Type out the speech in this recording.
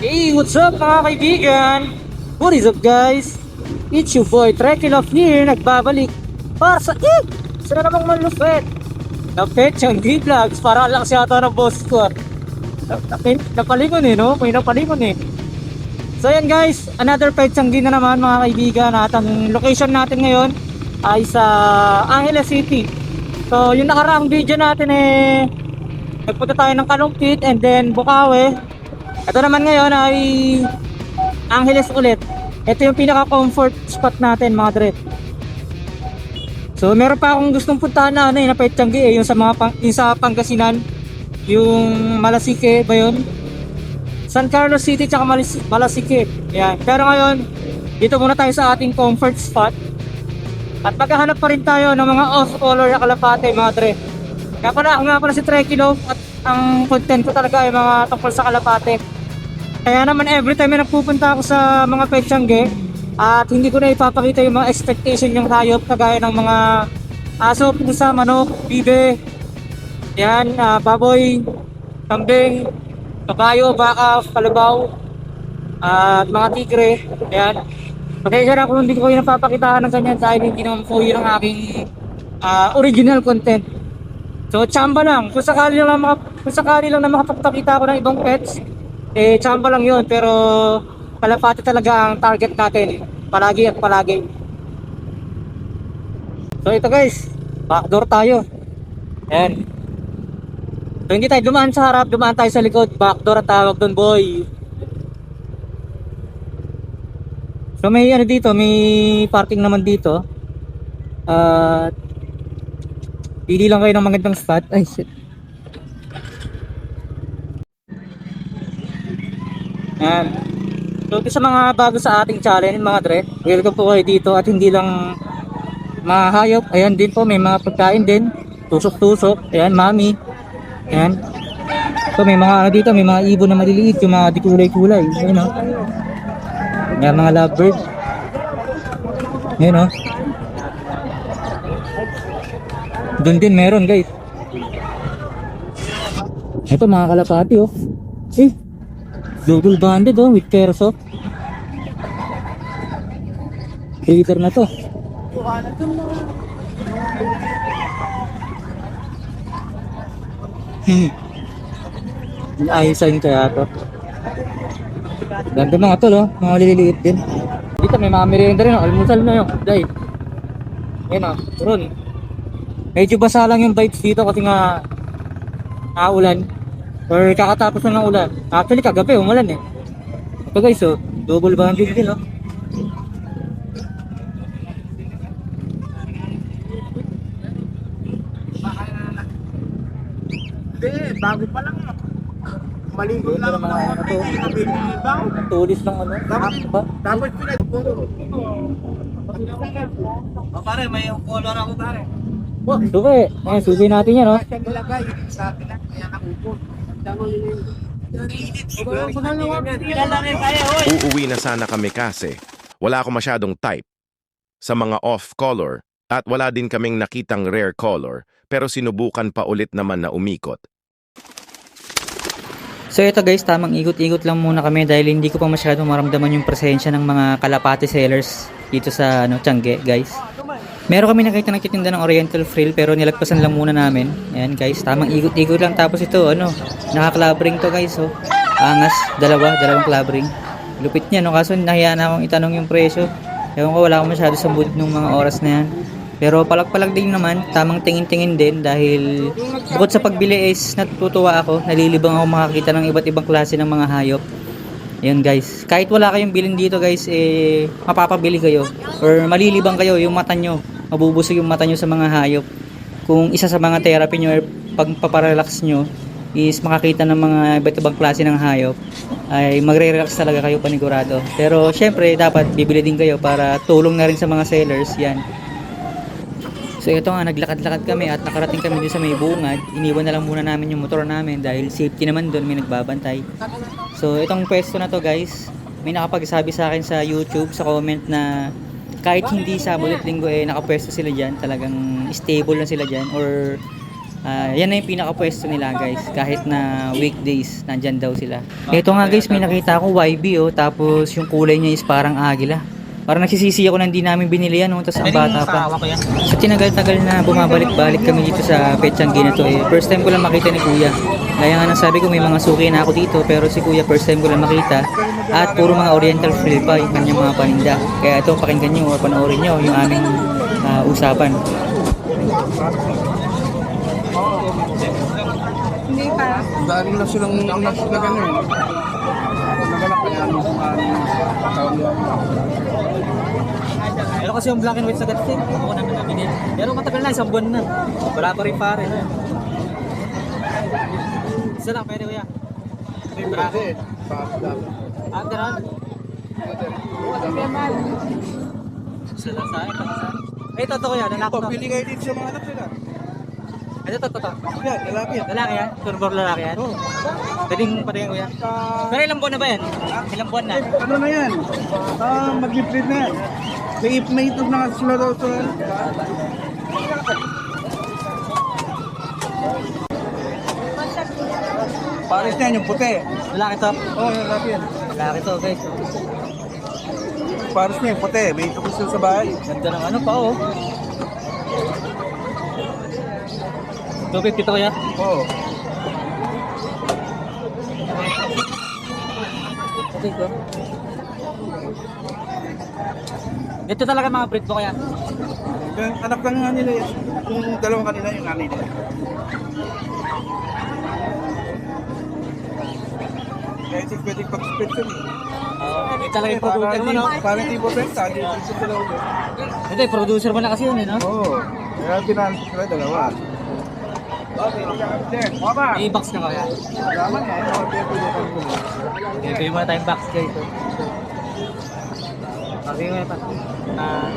Hey, what's up mga kaibigan? What is up guys? It's your boy Trekilov here, nagbabalik para sa eh! Sila namang malupit na Petsang D-Vlogs para lang siya ata ng boss ko ah. Na- na- Napalingon eh no? May napalingon eh So yan guys, another Petsang D na naman mga kaibigan at ang location natin ngayon ay sa Angeles City So yung nakaraang video natin eh Nagpunta tayo ng Kalumpit and then Bukawi ito naman ngayon ay Angeles ulit. Ito yung pinaka-comfort spot natin mga dre. So meron pa akong gustong puntahan na ano eh, na Petchangi eh, yung sa mga pang, yung sa Pangasinan, yung Malasike ba yun? San Carlos City tsaka Malis- Malasike. Yan. Pero ngayon, dito muna tayo sa ating comfort spot. At maghahanap pa rin tayo ng mga off-color na kalapate mga dre. Kaya pala, ako nga pala si Trekilo at ang content ko talaga ay mga tungkol sa kalapate. Kaya naman every time na nagpupunta ako sa mga petsangge at hindi ko na ipapakita yung mga expectation yung hayop kagaya ng mga aso, pusa, manok, bibe, yan, ah, baboy, kambing, kabayo, baka, kalabaw, at mga tigre, yan. Pasensya na kung hindi ko kayo napapakitaan ng ganyan dahil hindi naman po yun ang aking ah, original content. So, chamba lang. Kung sakali lang, maka, kung sakali lang na makapagpakita ako ng ibang pets, eh, chamba lang yun. Pero, kalapati talaga ang target natin. Palagi at palagi. So, ito guys. Backdoor tayo. Ayan. So, hindi tayo dumaan sa harap, dumaan tayo sa likod. Backdoor ang tawag doon, boy. So, may ano dito, may parking naman dito. At, Pili lang kayo ng magandang spot. Ay, shit. Yan. So, ito sa mga bago sa ating challenge, mga dre. Welcome po kayo dito at hindi lang mga hayop. Ayan din po, may mga pagkain din. Tusok-tusok. Ayan, mami. Ayan. So, may mga ano dito, may mga ibon na maliliit, yung mga di kulay-kulay. Ayan, o. Ayan, mga lovebird. Ayan, o. Doon din meron guys. Ito mga kalapati oh. Eh, double banded oh with perso. Hater na to. Hmm. Ayusan kaya to. Ganda mga tol oh, mga liliit din. Dito may mga merienda rin oh, almusal na yung day. Yan oh, turon. Medyo basa lang yung vibes dito kasi nga naulan or kakatapos na ng ulan. Actually kagabi umulan eh. Ito guys oh, double banded din oh. Hindi, bago pa lang. Maligo Ganda lang ng mga ano to. Bago. Ang tulis ng ano. Tapos, tapos pinagpuro. O pare, may color ako pare. Suki. Ayan, suki natin yan oh. Uuwi na sana kami kasi wala ako masyadong type sa mga off-color at wala din kaming nakitang rare color pero sinubukan pa ulit naman na umikot. So ito guys, tamang ikot-ikot lang muna kami dahil hindi ko pa masyadong maramdaman yung presensya ng mga kalapati sellers dito sa ano, Tiangge guys. Meron kami nakita nagtitinda ng Oriental Frill pero nilagpasan lang muna namin. Ayan guys, tamang ikot-ikot lang tapos ito ano, naka-clubbering to guys oh. Angas, dalawa, dalawang clubbering. Lupit niya no, kaso nahiya na akong itanong yung presyo. Ewan ko, wala akong masyado sa mood nung mga oras na yan. Pero palag-palag din naman, tamang tingin-tingin din dahil bukod sa pagbili is natutuwa ako, nalilibang ako makakita ng iba't ibang klase ng mga hayop. Yun guys, kahit wala kayong bilin dito guys, eh, mapapabili kayo or malilibang kayo yung mata nyo, mabubusog yung mata nyo sa mga hayop. Kung isa sa mga therapy nyo or pagpaparelax nyo is makakita ng mga iba't ibang klase ng hayop, ay magre-relax talaga kayo panigurado. Pero syempre, dapat bibili din kayo para tulong na rin sa mga sellers, yan. So ito nga, naglakad-lakad kami at nakarating kami dun sa may bungad. Iniwan na lang muna namin yung motor namin dahil safety naman doon, may nagbabantay. So itong pwesto na to guys, may nakapagsabi sa akin sa YouTube, sa comment na kahit hindi Sabado at Linggo eh nakapwesto sila dyan, talagang stable na sila dyan or Ah, yan na yung pinakapwesto nila guys. Kahit na weekdays, nandyan daw sila. Ito nga guys, may nakita ako YB oh. Tapos yung kulay niya is parang agila. Parang nagsisisi ako na hindi namin binili yan oh. Tapos ang bata pa. So tinagal-tagal na bumabalik-balik kami dito sa Petsanggi na to eh. First time ko lang makita ni Kuya. Gaya nga ng sabi ko may mga suki na ako dito pero si Kuya first time ko lang makita. At puro mga oriental frill pa yung kanyang mga paninda. Kaya ito pakinggan nyo o panoorin nyo yung aming ah, usapan. Dahil na silang na sila ganun. Nagalak kaya ano kung ano tawag. Pero kasi yung black and white sa gatin, ako namin nabili. Pero matagal na, isang buwan na. Wala pa rin pare. Isa lang, pwede kuya. May dapat? Ah, ganun. Isa lang sa akin, ito, ito kuya, lalaki to. pili kayo dito sa mga anak nila. Ito, ito, ito. Yan, lalaki yan. Lalaki yan? Turbor lalaki yan? Oo. Pwedeng patingin kuya. Pero ilang buwan na ba yan? Ilang buwan na? Ano na yan? Ah, mag-flip na yan. May, itog na nga sila daw sa... Paris na yan, yung puti. Lalaki to? Oo, oh, lalaki yan. Lalaki to, guys. Paris na yung puti. May itog na sila sa bahay. Ganda ng ano pa, oh. 250 to kuya? Oo. Okay ko. Ito talaga mga breed ko kaya. Yung anak lang nga nila yan. Yung dalawang kanila, yung nanay nila. Kaya ito pwede pag-split yun eh. Uh, ito talaga yung producer mo, no? hindi- Para hindi po benta, hindi po sa dalawa. Ito, yung producer mo na kasi yun, eh, no? Oo. Kaya pinansin sila dalawa. Okay, okay. Mama. I-box ka kaya. Salamat na. Ano, kaya pwede. Okay, muna tayong box ito. Okay, may pa. Ah,